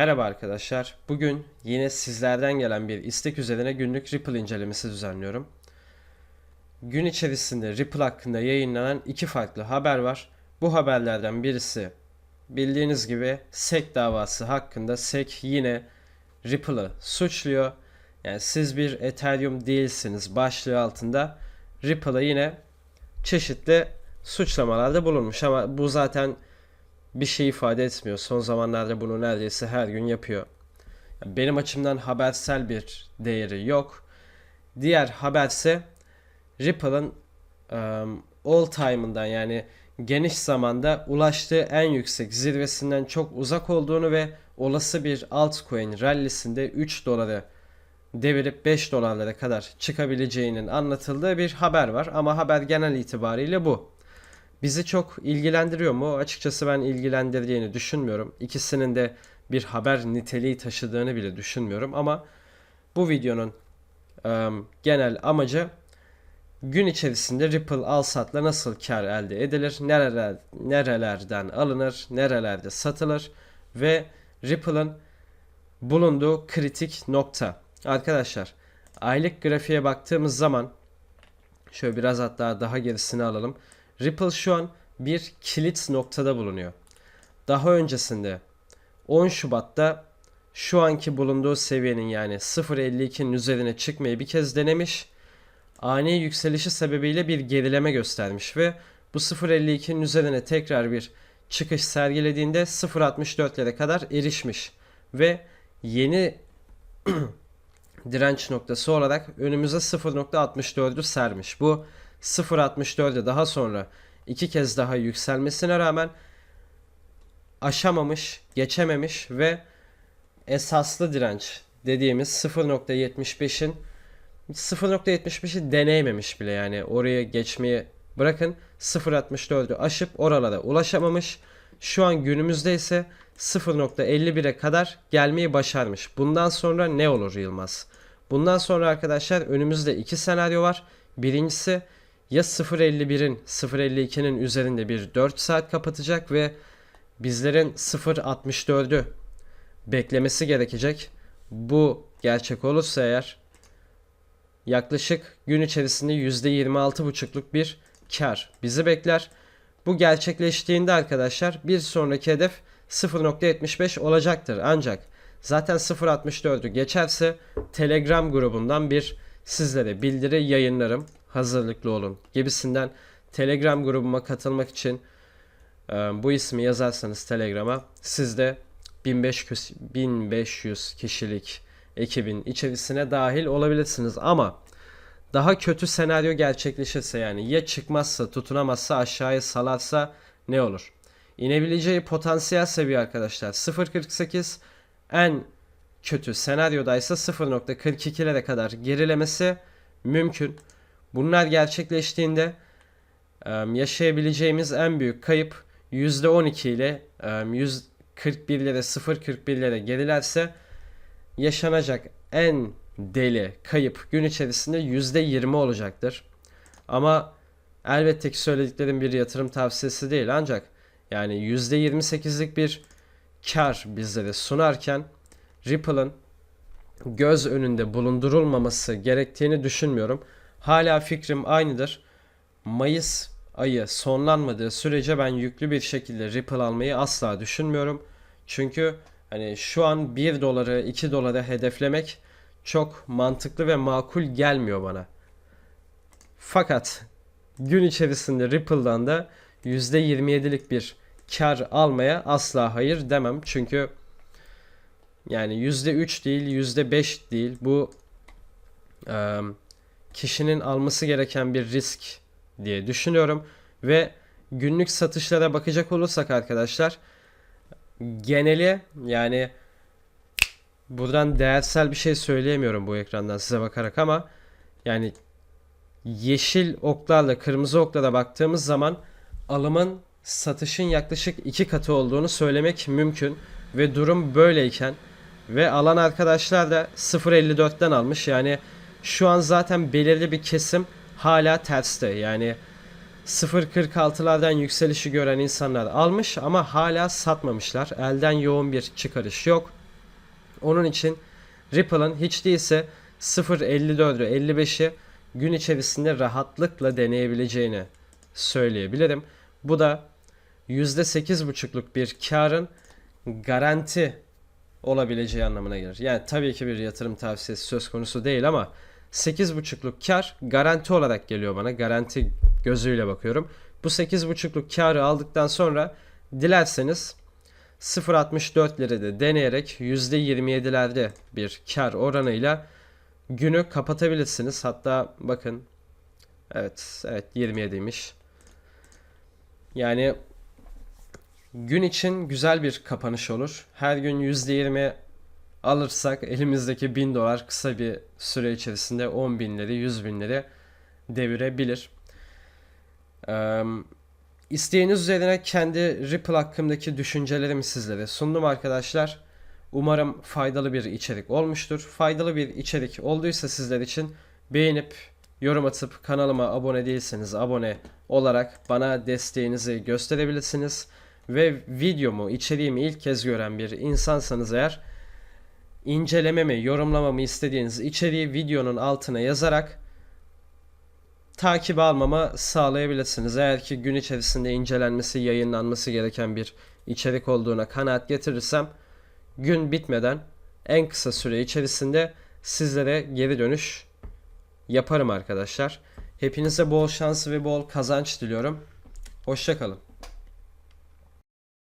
Merhaba arkadaşlar. Bugün yine sizlerden gelen bir istek üzerine günlük Ripple incelemesi düzenliyorum. Gün içerisinde Ripple hakkında yayınlanan iki farklı haber var. Bu haberlerden birisi bildiğiniz gibi SEC davası hakkında SEC yine Ripple'ı suçluyor. Yani siz bir Ethereum değilsiniz başlığı altında Ripple'a yine çeşitli suçlamalarda bulunmuş ama bu zaten bir şey ifade etmiyor. Son zamanlarda bunu neredeyse her gün yapıyor. Benim açımdan habersel bir değeri yok. Diğer haberse Ripple'ın um, all time'ından yani geniş zamanda ulaştığı en yüksek zirvesinden çok uzak olduğunu ve olası bir altcoin rallisinde 3 doları devirip 5 dolarlara kadar çıkabileceğinin anlatıldığı bir haber var ama haber genel itibariyle bu. Bizi çok ilgilendiriyor mu? Açıkçası ben ilgilendirdiğini düşünmüyorum. İkisinin de bir haber niteliği taşıdığını bile düşünmüyorum ama bu videonun ım, genel amacı gün içerisinde Ripple al satla nasıl kar elde edilir, nereler, nerelerden alınır, nerelerde satılır ve Ripple'ın bulunduğu kritik nokta. Arkadaşlar aylık grafiğe baktığımız zaman şöyle biraz hatta daha gerisini alalım. Ripple şu an bir kilit noktada bulunuyor. Daha öncesinde 10 Şubat'ta şu anki bulunduğu seviyenin yani 0.52'nin üzerine çıkmayı bir kez denemiş. Ani yükselişi sebebiyle bir gerileme göstermiş ve bu 0.52'nin üzerine tekrar bir çıkış sergilediğinde 0.64'lere kadar erişmiş ve yeni direnç noktası olarak önümüze 0.64'ü sermiş. Bu 0.64'e daha sonra iki kez daha yükselmesine rağmen aşamamış, geçememiş ve esaslı direnç dediğimiz 0.75'in 0.75'i deneyememiş bile yani oraya geçmeyi bırakın 0.64'ü aşıp oralara ulaşamamış. Şu an günümüzde ise 0.51'e kadar gelmeyi başarmış. Bundan sonra ne olur Yılmaz? Bundan sonra arkadaşlar önümüzde iki senaryo var. Birincisi ya 0.51'in 0.52'nin üzerinde bir 4 saat kapatacak ve bizlerin 0.64'ü beklemesi gerekecek. Bu gerçek olursa eğer yaklaşık gün içerisinde %26,5'luk bir kar bizi bekler. Bu gerçekleştiğinde arkadaşlar bir sonraki hedef 0.75 olacaktır. Ancak zaten 0.64'ü geçerse Telegram grubundan bir sizlere bildiri yayınlarım. Hazırlıklı olun gibisinden Telegram grubuma katılmak için e, bu ismi yazarsanız Telegram'a siz de 1500, 1500 kişilik ekibin içerisine dahil olabilirsiniz ama daha kötü senaryo gerçekleşirse yani ya çıkmazsa tutunamazsa aşağıya salarsa ne olur? İnebileceği potansiyel seviye arkadaşlar 0.48 en kötü senaryodaysa 0.42'lere kadar gerilemesi mümkün. Bunlar gerçekleştiğinde yaşayabileceğimiz en büyük kayıp %12 ile e, 141'lere 0.41'lere gerilerse yaşanacak en deli kayıp gün içerisinde %20 olacaktır. Ama elbette ki söylediklerim bir yatırım tavsiyesi değil ancak yani %28'lik bir kar bizlere sunarken Ripple'ın göz önünde bulundurulmaması gerektiğini düşünmüyorum. Hala fikrim aynıdır. Mayıs ayı sonlanmadığı sürece ben yüklü bir şekilde Ripple almayı asla düşünmüyorum. Çünkü hani şu an 1 doları 2 dolara hedeflemek çok mantıklı ve makul gelmiyor bana. Fakat gün içerisinde Ripple'dan da %27'lik bir kar almaya asla hayır demem. Çünkü yani %3 değil %5 değil bu ıı, kişinin alması gereken bir risk diye düşünüyorum. Ve günlük satışlara bakacak olursak arkadaşlar geneli yani buradan değersel bir şey söyleyemiyorum bu ekrandan size bakarak ama yani yeşil oklarla kırmızı oklara baktığımız zaman alımın satışın yaklaşık iki katı olduğunu söylemek mümkün ve durum böyleyken ve alan arkadaşlar da 0.54'ten almış yani şu an zaten belirli bir kesim hala terste. Yani 0.46'lardan yükselişi gören insanlar almış ama hala satmamışlar. Elden yoğun bir çıkarış yok. Onun için Ripple'ın hiç değilse 0.54'ü 55'i gün içerisinde rahatlıkla deneyebileceğini söyleyebilirim. Bu da %8.5'luk bir karın garanti olabileceği anlamına gelir. Yani tabii ki bir yatırım tavsiyesi söz konusu değil ama 8.5'luk kar garanti olarak geliyor bana. Garanti gözüyle bakıyorum. Bu 8.5'luk karı aldıktan sonra dilerseniz 0.64'leri de deneyerek %27'lerde bir kar oranıyla günü kapatabilirsiniz. Hatta bakın evet evet 27'ymiş. Yani gün için güzel bir kapanış olur. Her gün %20 alırsak elimizdeki 1000 dolar kısa bir süre içerisinde 10 binleri 100 binleri devirebilir. Eee İsteğiniz üzerine kendi Ripple hakkındaki düşüncelerimi sizlere sundum arkadaşlar. Umarım faydalı bir içerik olmuştur. Faydalı bir içerik olduysa sizler için beğenip yorum atıp kanalıma abone değilseniz abone olarak bana desteğinizi gösterebilirsiniz. Ve videomu, içeriğimi ilk kez gören bir insansanız eğer incelememi, yorumlamamı istediğiniz içeriği videonun altına yazarak takip almamı sağlayabilirsiniz. Eğer ki gün içerisinde incelenmesi, yayınlanması gereken bir içerik olduğuna kanaat getirirsem gün bitmeden en kısa süre içerisinde sizlere geri dönüş yaparım arkadaşlar. Hepinize bol şans ve bol kazanç diliyorum. Hoşçakalın.